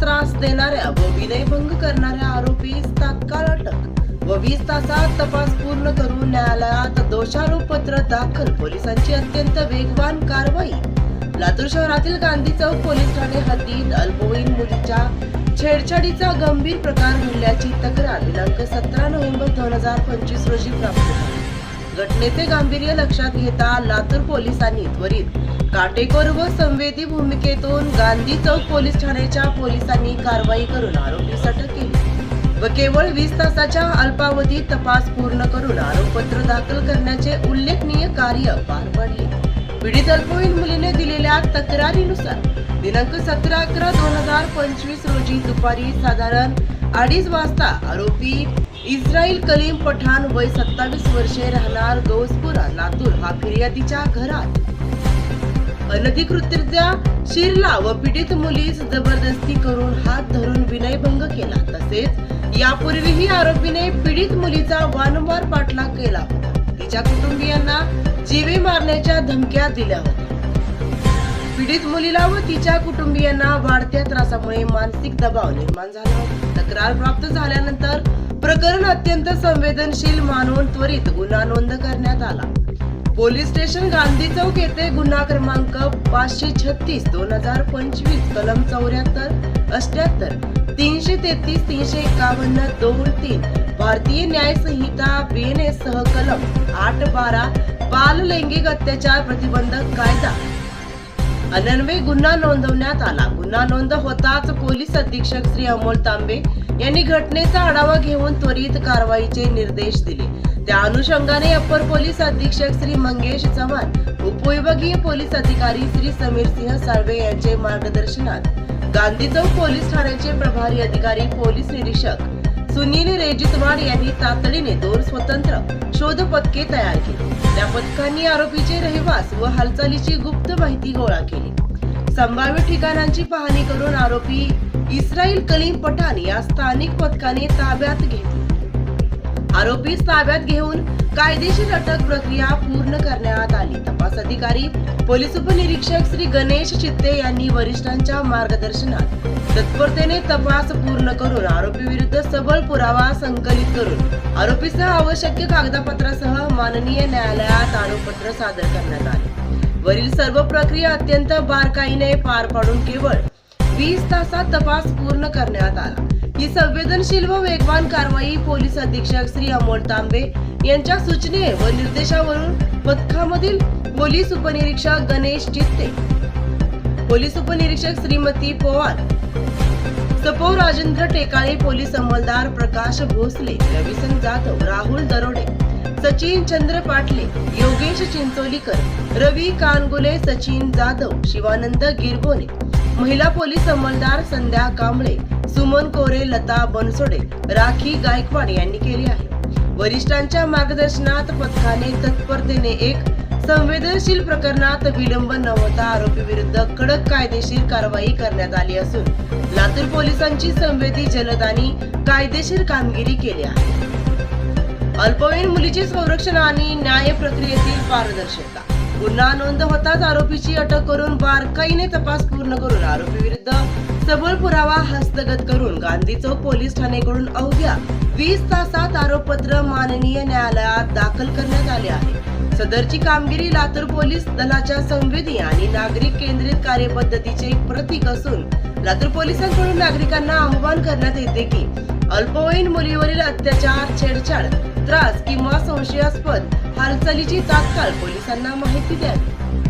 विनयभंग करणाऱ्या आरोपीस तात्काळ अटक व वीस तासात तपास पूर्ण करून न्यायालयात दोषारोप पत्र दाखल. पोलिसांची अत्यंत वेगवान कारवाई. लातूर शहरातील गांधी चौक पोलीस ठाणे हद्दीत अल्पवयीन मुलीच्या छेडछाडीचा गंभीर प्रकार घडल्याची तक्रार. दिनांक सतरा नोव्हेंबर दोन हजार पंचवीस रोजी प्राप्त झाली. घटनेचे गांभीर्य लक्षात घेता लातूर पोलिसांनी त्वरित काटेकोर व संवेदी भूमिकेतून गांधी चौक पोलीस ठाण्याच्या पोलिसांनी कारवाई करून आरोपीस अटक केली व केवळ वीस तासाच्या अल्पावधीत तपास पूर्ण करून आरोपपत्र दाखल करण्याचे उल्लेखनीय कार्य पार पडले. पीडित अल्पवयीन मुलीने दिलेल्या तक्रारीनुसार दिनांक सतरा अकरा दोन हजार पंचवीस रोजी दुपारी साधारण अडीच वाजता आरोपी इस्राईल कलीम पठाण वय सत्तावीस वर्षे राहणार गौसपुरा लातूर. हा फिर्यादीच्या घरात. अनधिकृतरित्या शिरला व पीडित मुलीस जबरदस्ती करून हात धरून विनयभंग केला. तसेच यापूर्वीही आरोपीने पीडित मुलीचा वारंवार पाठलाग केला होता. तिच्या कुटुंबियांना जीवे मारण्याच्या धमक्या दिल्या होत्या. पीडित मुलीला व तिच्या कुटुंबियांना वाढत्या त्रासामुळे मानसिक दबाव निर्माण झाला होता. तक्रार प्राप्त झाल्यानंतर प्रकरण अत्यंत संवेदनशील मानून त्वरित गुन्हा नोंद करण्यात आला. पोलीस स्टेशन गांधी चौक येथे गुन्हा क्रमांक पाचशे छत्तीस दोन हजार पंचवीस कलम चौऱ्याहत्तर अष्ट्याहत्तर तीनशे तेहतीस तीनशे एकावन्न दोन तीन भारतीय न्याय संहिता बीएनएस सह कलम आठ बारा बाल लैंगिक अत्याचार प्रतिबंधक कायदा अनन्वय गुन्हा नोंदवण्यात आला. गुन्हा नोंद होताच पोलीस अधीक्षक श्री अमोल तांबे यांनी घटनेचा आढावा घेऊन त्वरित कारवाईचे निर्देश दिले. त्या अनुषंगाने अप्पर पोलीस अधीक्षक श्री मंगेश चव्हाण उपविभागीय पोलीस अधिकारी श्री समीर सिंह साळवे यांचे मार्गदर्शनात गांधी चौक पोलीस ठाण्याचे प्रभारी अधिकारी पोलीस निरीक्षक सुनील रेजितवाड यांनी तातडीने दोन स्वतंत्र शोध पथके तयार केली. त्या पथकांनी आरोपीचे रहिवास व हालचालीची गुप्त माहिती गोळा केली. संभाव्य ठिकाणांची पाहणी करून आरोपी इस्राईल कलीम पठाण या स्थानिक पथकाने ताब्यात घेतले. आरोपी ताब्यात घेऊन कायदेशीर अटक प्रक्रिया पूर्ण करण्यात आली. तपास अधिकारी पोलीस उपनिरीक्षक श्री गणेश चित्ते यांनी वरिष्ठांच्या मार्गदर्शनात तत्परतेने तपास पूर्ण करून आरोपी विरुद्ध सबळ पुरावा संकलित करून आरोपीसह आवश्यक कागदपत्रासह माननीय न्यायालयात आरोपपत्र सादर करण्यात आले. वरील सर्व प्रक्रिया अत्यंत बारकाईने पार पाडून केवळ वीस तासात तपास पूर्ण करण्यात आला. ही संवेदनशील व वेगवान कारवाई पोलीस अधीक्षक श्री अमोल तांबे यांच्या सूचने व निर्देशावरून पथकामधील पोलीस उपनिरीक्षक गणेश चित्ते पोलीस उपनिरीक्षक श्रीमती पवार. सपो राजेंद्र टेकाळे पोलीस अंमलदार प्रकाश भोसले रविसन जाधव राहुल दरोडे सचिन चंद्र पाटले योगेश चिंचोलीकर रवी कानगुले सचिन जाधव शिवानंद गिरबोने महिला पोलीस अंमलदार संध्या कांबळे सुमन कोरे लता बनसोडे राखी गायकवाड यांनी केली आहे. वरिष्ठांच्या मार्गदर्शनात पथकाने तत्परतेने एक संवेदनशील प्रकरणात विलंब न होता आरोपी विरुद्ध कडक कायदेशीर कारवाई करण्यात आली असून लातूर पोलिसांची संवेदी जलद आणि कायदेशीर कामगिरी केली आहे. अल्पवयीन मुलीचे संरक्षण आणि न्याय प्रक्रियेतील पारदर्शकता. गुन्हा नोंद होताच आरोपीची अटक करून बारकाईने तपास पूर्ण करून आरोपी विरुद्ध सबळ पुरावा हस्तगत करून गांधी चौक पोलीस ठाणेकडून अवघ्या वीस तासात आरोपपत्र माननीय न्यायालयात दाखल करण्यात आले आहे. सदरची कामगिरी लातूर पोलीस दलाच्या संवेदी आणि नागरिक केंद्रित कार्यपद्धतीचे एक प्रतीक असून लातूर पोलिसांकडून नागरिकांना आवाहन करण्यात येते की अल्पवयीन मुलीवरील अत्याचार छेडछाड त्रास किंवा संशयास्पद हालचालीची तात्काळ पोलिसांना माहिती द्यावी.